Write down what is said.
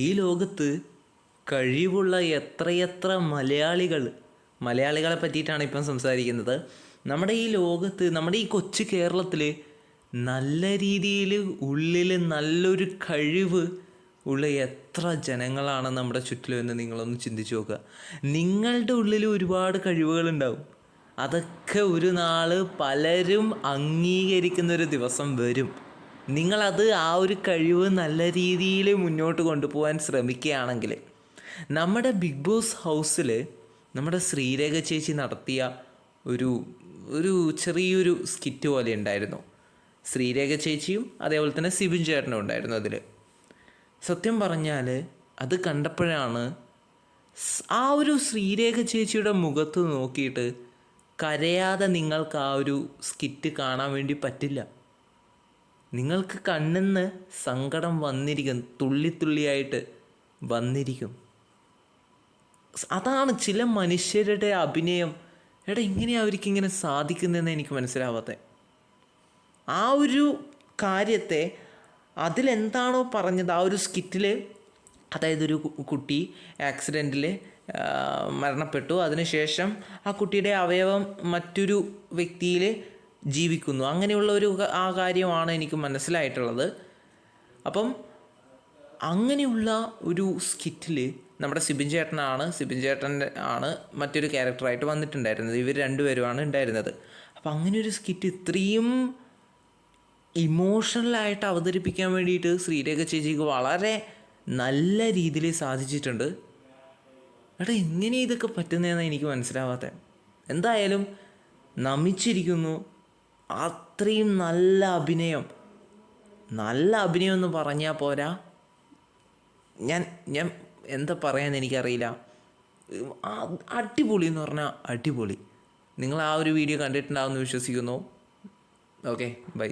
ഈ ലോകത്ത് കഴിവുള്ള എത്രയെത്ര മലയാളികൾ മലയാളികളെ പറ്റിയിട്ടാണ് ഇപ്പം സംസാരിക്കുന്നത്. നമ്മുടെ ഈ ലോകത്ത് നമ്മുടെ ഈ കൊച്ചു കേരളത്തിൽ നല്ല രീതിയിൽ ഉള്ളിൽ നല്ലൊരു കഴിവ് ഉള്ള എത്ര ജനങ്ങളാണ് നമ്മുടെ ചുറ്റിലും എന്ന് നിങ്ങളൊന്ന് ചിന്തിച്ച് നോക്കുക. നിങ്ങളുടെ ഉള്ളിൽ ഒരുപാട് കഴിവുകളുണ്ടാവും. അതൊക്കെ ഒരു നാൾ പലരും അംഗീകരിക്കുന്നൊരു ദിവസം വരും. നിങ്ങളത് ആ ഒരു കഴിവ് നല്ല രീതിയിൽ മുന്നോട്ട് കൊണ്ടുപോകാൻ ശ്രമിക്കുകയാണെങ്കിൽ നമ്മുടെ ബിഗ് ബോസ് ഹൗസിൽ നമ്മുടെ ശ്രീരേഖ ചേച്ചി നടത്തിയ ഒരു ഒരു ചെറിയൊരു സ്കിറ്റ് പോലെ ഉണ്ടായിരുന്നു. ശ്രീരേഖ ചേച്ചിയും അതേപോലെ തന്നെ സിബിൻ ചേട്ടനും ഉണ്ടായിരുന്നു അതിൽ. സത്യം പറഞ്ഞാൽ അത് കണ്ടപ്പോഴാണ് ആ ഒരു ശ്രീരേഖ ചേച്ചിയുടെ മുഖത്ത് നോക്കിയിട്ട് കരയാതെ നിങ്ങൾക്ക് ആ ഒരു സ്കിറ്റ് കാണാൻ വേണ്ടി പറ്റില്ല. നിങ്ങൾക്ക് കണ്ണെന്ന് സങ്കടം വന്നിരിക്കും തുള്ളി തുള്ളിയായിട്ട് വന്നിരിക്കും. അതാണ് ചില മനുഷ്യരുടെ അഭിനയം. എടാ ഇങ്ങനെയാണ് അവർക്ക് ഇങ്ങനെ സാധിക്കുന്നതെന്ന് എനിക്ക് മനസ്സിലാവാത്തത് ആ ഒരു കാര്യത്തെ അതിലെന്താണോ പറഞ്ഞത് ആ ഒരു സ്കിറ്റിൽ അതായത് ഒരു കുട്ടി ആക്സിഡന്റിൽ മരണപ്പെട്ടു. അതിനുശേഷം ആ കുട്ടിയുടെ അവയവം മറ്റൊരു വ്യക്തിയിൽ ജീവിക്കുന്നു. അങ്ങനെയുള്ള ഒരു ആ കാര്യമാണ് എനിക്ക് മനസ്സിലായിട്ടുള്ളത്. അപ്പം അങ്ങനെയുള്ള ഒരു സ്കിറ്റിൽ നമ്മുടെ സിബിൻ ചേട്ടനാണ്. സിബിൻ ചേട്ടന്റെ ആണ് മറ്റൊരു ക്യാരക്ടറായിട്ട് വന്നിട്ടുണ്ടായിരുന്നത്. ഇവർ രണ്ടുപേരുമാണ് ഉണ്ടായിരുന്നത്. അപ്പം അങ്ങനെ ഒരു സ്കിറ്റ് ഇത്രയും ഇമോഷണലായിട്ട് അവതരിപ്പിക്കാൻ വേണ്ടിയിട്ട് ശ്രീരേഖ ചേച്ചിക്ക് വളരെ നല്ല രീതിയിൽ സാധിച്ചിട്ടുണ്ട്. എടാ എങ്ങനെ ഇതൊക്കെ പറ്റുന്നതെന്ന് എനിക്ക് മനസ്സിലാവാത്ത. എന്തായാലും നമിച്ചിരിക്കുന്നു. അത്രയും നല്ല അഭിനയം. നല്ല അഭിനയം എന്ന് പറഞ്ഞാൽ പോരാ? ഞാൻ ഞാൻ എന്താ പറയാന്ന് എനിക്കറിയില്ല. അടിപൊളി എന്ന് പറഞ്ഞാൽ അടിപൊളി. നിങ്ങൾ ആ ഒരു വീഡിയോ കണ്ടിട്ടുണ്ടാവുമെന്ന് വിശ്വസിക്കുന്നു. Okay bye.